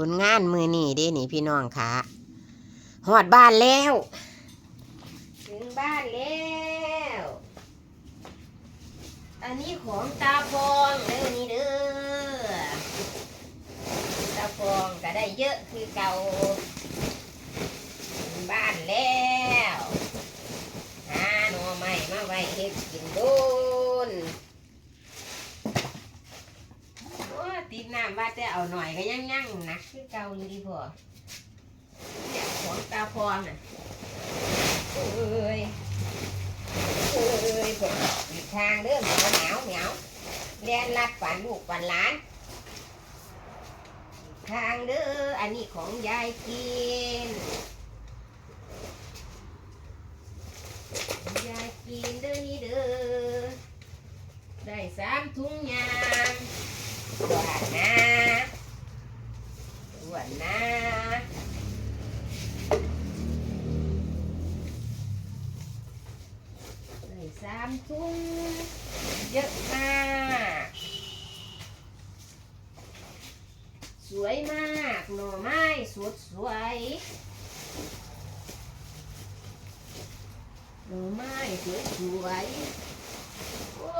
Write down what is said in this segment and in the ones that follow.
ผลงานมือนี่เด้นี่พี่น้องค่ะหอดบ้านแล้ว ถึงบ้านแล้ว อันนี้ของตาพองเด้อนี่เด้อตาพองก็ได้เยอะคือเก่าถึงบ้านแล้วหาหน่อไม้มาไว้เฮ็ดกินโดนโอ้ติด น้ำว่าจะเอาหน่อยก็ยังยั่งนักคือเก่าอยู่ดีพอเนี่ยของตาพองน่ะเอ้ยเอ้ยเปิดอีกทางเด้อเหนียวเหนียวเหนียวเรียนรัดฝันลูกฝันหลานทางเด้ออันนี้ของยายกินยายกินเด้อนี่เด้อได้สามถุงยางหวานนะ หวานนะได้สามถุงเยอะมาก สวยมากหน่อไม้สดสวยหน่อไม้สวยสวยโอ้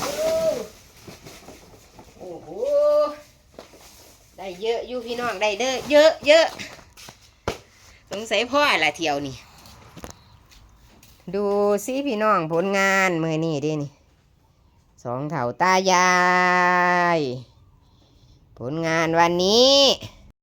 โอ้โอ้โห ได้เยอะอยู่พี่น้องได้เด้อเยอะเยอะสงสัยพ่อละเที่ยวนี่ ดูสิพี่น้องผลงานมือนี่ดินี่สองเถาตายาย ผลงานวันนี้